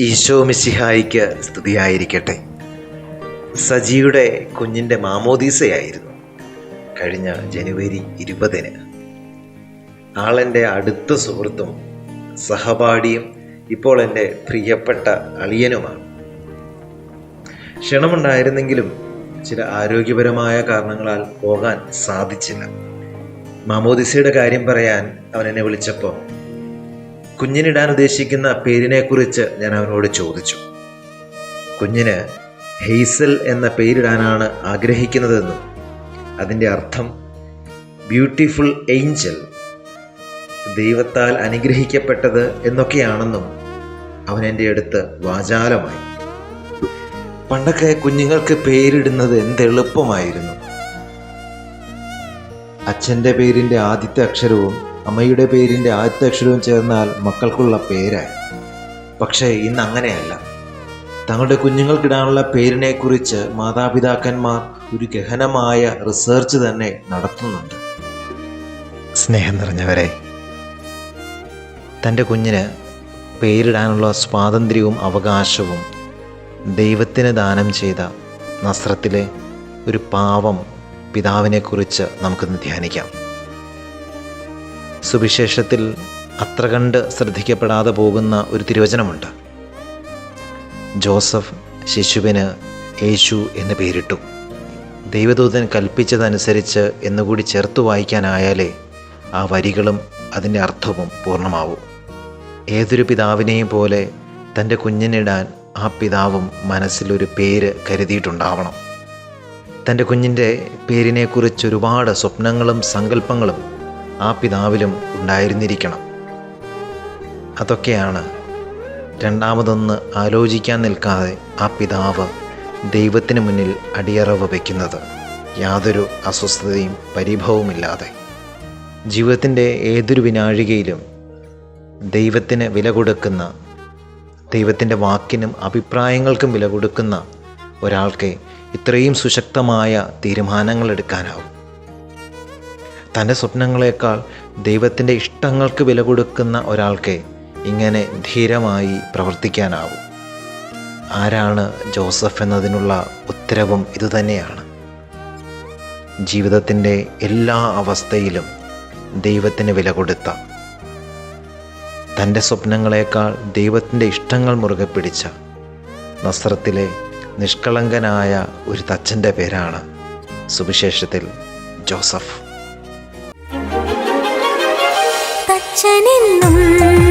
ഈശോ മിസിഹായിക്ക് സ്തുതിയായിരിക്കട്ടെ. സജിയുടെ കുഞ്ഞിന്റെ മാമോദീസയായിരുന്നു കഴിഞ്ഞ ജനുവരി ഇരുപതിന്. ആളെന്റെ അടുത്ത സുഹൃത്തും സഹപാഠിയും ഇപ്പോൾ എന്റെ പ്രിയപ്പെട്ട അളിയനുമാണ്. ക്ഷണമുണ്ടായിരുന്നെങ്കിലും ചില ആരോഗ്യപരമായ കാരണങ്ങളാൽ പോകാൻ സാധിച്ചില്ല. മാമോദിസയുടെ കാര്യം പറയാൻ അവൻ എന്നെ വിളിച്ചപ്പോൾ കുഞ്ഞിനിടാൻ ഉദ്ദേശിക്കുന്ന പേരിനെക്കുറിച്ച് ഞാൻ അവനോട് ചോദിച്ചു. കുഞ്ഞിന് ഹെയ്സൽ എന്ന പേരിടാനാണ് ആഗ്രഹിക്കുന്നതെന്നും അതിന്റെ അർത്ഥം ബ്യൂട്ടിഫുൾ ഏഞ്ചൽ ദൈവത്താൽ അനുഗ്രഹിക്കപ്പെട്ടത് എന്നൊക്കെയാണെന്നും അവൻ എന്റെ അടുത്ത് വാചാലമായി. പണ്ടൊക്കെ കുഞ്ഞുങ്ങൾക്ക് പേരിടുന്നത് എന്തെളുപ്പമായിരുന്നു അച്ഛന്റെ പേരിന്റെ ആദ്യത്തെ അക്ഷരവും അമ്മയുടെ പേരിന്റെ ആദ്യത്തെ അക്ഷരവും ചേർന്നാൽ മക്കൾക്കുള്ള പേരായി പക്ഷേ ഇന്ന് അങ്ങനെയല്ല. തങ്ങളുടെ കുഞ്ഞുങ്ങൾക്കിടാനുള്ള പേരിനെക്കുറിച്ച് മാതാപിതാക്കന്മാർ ഒരു ഗഹനമായ റിസർച്ച് തന്നെ നടത്തുന്നുണ്ട്. സ്നേഹം നിറഞ്ഞവരെ തന്റെ കുഞ്ഞിന് പേരിടാനുള്ള സ്വാതന്ത്ര്യവും അവകാശവും ദൈവത്തിന് ദാനം ചെയ്ത നസ്രത്തിലെ ഒരു പാവം പിതാവിനെക്കുറിച്ച് നമുക്കിന്ന് ധ്യാനിക്കാം. സുവിശേഷത്തിൽ അത്ര കണ്ട് ശ്രദ്ധിക്കപ്പെടാതെ പോകുന്ന ഒരു തിരുവചനമുണ്ട്. ജോസഫ് ശിശുവിന് യേശു എന്ന് പേരിട്ടു. ദൈവദൂതൻ കൽപ്പിച്ചതനുസരിച്ച് എന്നുകൂടി ചേർത്ത് വായിക്കാനായാലേ ആ വരികളും അതിന്റെ അർത്ഥവും പൂർണമാവും. ഏതൊരു പിതാവിനെയും പോലെ തന്റെ കുഞ്ഞിനിടാൻ ആ പിതാവും മനസ്സിലൊരു പേര് കരുതിയിട്ടുണ്ടാവണം. തന്റെ കുഞ്ഞിന്റെ പേരിനെക്കുറിച്ച് ഒരുപാട് സ്വപ്നങ്ങളും സങ്കല്പങ്ങളും ആ പിതാവിലും ഉണ്ടായിരുന്നിരിക്കണം. അതൊക്കെയാണ് രണ്ടാമതൊന്ന് ആലോചിക്കാൻ നിൽക്കാതെ ആ പിതാവ് ദൈവത്തിന് മുന്നിൽ അടിയറവ് വയ്ക്കുന്നത്. യാതൊരു അസ്വസ്ഥതയും പരിഭവവുമില്ലാതെ. ജീവിതത്തിന്റെ ഏതൊരു വിനാഴികയിലും ദൈവത്തിന് വില കൊടുക്കുന്ന ദൈവത്തിന്റെ വാക്കിനും അഭിപ്രായങ്ങൾക്കും വില കൊടുക്കുന്ന ഒരാൾക്ക് ഇത്രയും സുശക്തമായ തീരുമാനങ്ങൾ എടുക്കാനാവും തന്റെ സ്വപ്നങ്ങളെക്കാൾ ദൈവത്തിന്റെ ഇഷ്ടങ്ങൾക്ക് വില കൊടുക്കുന്ന ഒരാൾക്ക് ഇങ്ങനെ ധീരമായി പ്രവർത്തിക്കാനാവും. ആരാണ് ജോസഫ് എന്നതിനുള്ള ഉത്തരവും ഇതുതന്നെയാണ് ജീവിതത്തിന്റെ എല്ലാ അവസ്ഥയിലും ദൈവത്തിന് വില കൊടുത്ത തന്റെ സ്വപ്നങ്ങളെക്കാൾ ദൈവത്തിന്റെ ഇഷ്ടങ്ങൾ മുറുകെ പിടിച്ച നസ്രത്തിലെ നിഷ്കളങ്കനായ ഒരു തച്ചന്റെ പേരാണ് സുവിശേഷത്തിൽ ജോസഫ്. അച്ഛനെന്നും